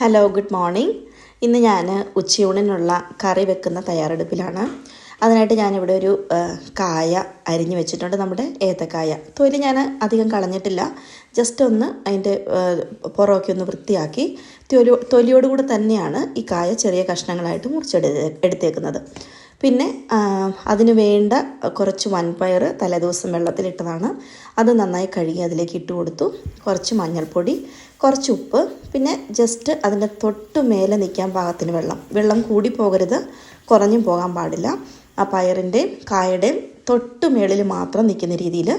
Hello good morning ഇന്ന് ഞാൻ ഉച്ചയൂണിനുള്ള കറി വെക്കുന്ന തയ്യാറെടുപ്പിലാണ്. അതിനായിട്ട് ഞാനിവിടെ ഒരു കായ അരിഞ്ഞു വെച്ചിട്ടുണ്ട്. നമ്മുടെ ഏത്തക്കായ. തൊലി ഞാൻ അധികം കളഞ്ഞിട്ടില്ല. ജസ്റ്റ് ഒന്ന് അതിന്റെ പുറമൊക്കെ ഒന്ന് വൃത്തിയാക്കി തൊലി തൊലിയോടുകൂടെ തന്നെയാണ് ഈ കായ ചെറിയ കഷ്ണങ്ങളായിട്ട് മുറിച്ചെടു എടുത്തേക്കുന്നത്. പിന്നെ അതിന് വേണ്ട കുറച്ച് വൻപയർ തലേദിവസം വെള്ളത്തിലിട്ടതാണ്. അത് നന്നായി കഴുകി അതിലേക്ക് ഇട്ട് കൊടുത്തു. കുറച്ച് മഞ്ഞൾപ്പൊടി കുറച്ച് ഉപ്പ് പിന്നെ ജസ്റ്റ് അതിന്റെ തൊട്ട് മേലെ നിൽക്കാൻ പാകത്തിന് വെള്ളം. വെള്ളം കൂടി പോകരുത്. കുറഞ്ഞും പോകാൻ പാടില്ല. ആ പയറിന്റെയും കായയുടെയും തൊട്ട് മേളിൽ മാത്രം നിൽക്കുന്ന രീതിയിൽ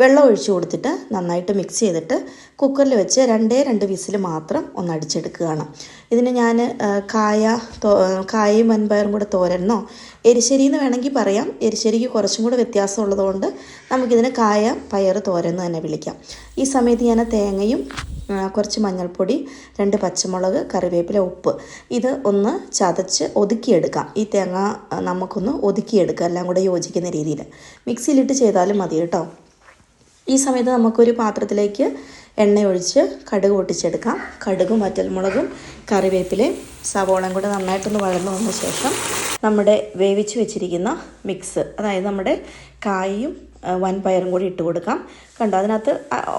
വെള്ളം ഒഴിച്ചു കൊടുത്തിട്ട് നന്നായിട്ട് മിക്സ് ചെയ്തിട്ട് കുക്കറിൽ വെച്ച് രണ്ടേ രണ്ട് വിസിൽ മാത്രം ഒന്ന് അടിച്ചെടുക്കുകയാണ്. ഇതിന് ഞാൻ കായ കായയും വൻപയറും കൂടെ തോരനോ എരിശ്ശേരി എന്ന് വേണമെങ്കിൽ പറയാം. എരിശ്ശേരിക്ക് കുറച്ചും കൂടെ വ്യത്യാസമുള്ളതുകൊണ്ട് നമുക്കിതിന് കായ പയർ തോരൻ തന്നെ വിളിക്കാം. ഈ സമയത്ത് ഞാൻ തേങ്ങയും കുറച്ച് മഞ്ഞൾപ്പൊടി രണ്ട് പച്ചമുളക് കറിവേപ്പില ഉപ്പ്. ഇത് ഒന്ന് ചതച്ച് ഒതുക്കിയെടുക്കാം. ഈ തേങ്ങ നമുക്കൊന്ന് ഒതുക്കിയെടുക്കാം. എല്ലാം കൂടെ യോജിക്കുന്ന രീതിയിൽ. മിക്സിയിലിട്ട് ചെയ്താലും മതി കേട്ടോ. ഈ സമയത്ത് നമുക്കൊരു പാത്രത്തിലേക്ക് എണ്ണ ഒഴിച്ച് കടുക് പൊട്ടിച്ചെടുക്കാം. കടുകും വറ്റൽമുളകും കറിവേപ്പിലയും സവോളയും കൂടെ നന്നായിട്ടൊന്ന് വഴന്നു വന്ന ശേഷം നമ്മുടെ വേവിച്ച് വെച്ചിരിക്കുന്ന മിക്സ് അതായത് നമ്മുടെ കായും വൻപയറും കൂടി ഇട്ട് കൊടുക്കാം. കണ്ടോ അതിനകത്ത്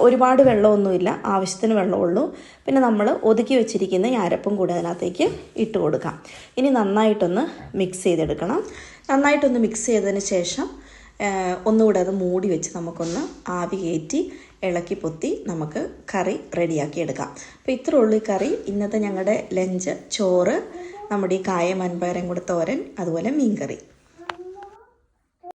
ഒരുപാട് വെള്ളമൊന്നുമില്ല. ആവശ്യത്തിന് വെള്ളമുള്ളൂ. പിന്നെ നമ്മൾ ഒതുക്കി വെച്ചിരിക്കുന്ന ഈ അരപ്പും കൂടി അതിനകത്തേക്ക് ഇട്ട് കൊടുക്കാം. ഇനി നന്നായിട്ടൊന്ന് മിക്സ് ചെയ്തെടുക്കണം. നന്നായിട്ടൊന്ന് മിക്സ് ചെയ്തതിന് ശേഷം ഒന്നുകൂടെ അത് മൂടി വെച്ച് നമുക്കൊന്ന് ആവി കയറ്റി ഇളക്കി പൊത്തി നമുക്ക് കറി റെഡിയാക്കി എടുക്കാം. അപ്പോൾ ഇത്രേ ഉള്ളൂ ഈ കറി. ഇന്നത്തെ ഞങ്ങളുടെ ലഞ്ച് ചോറ് നമ്മുടെ ഈ കായ മൻപയറും കൂടെ തോരൻ അതുപോലെ മീൻ കറി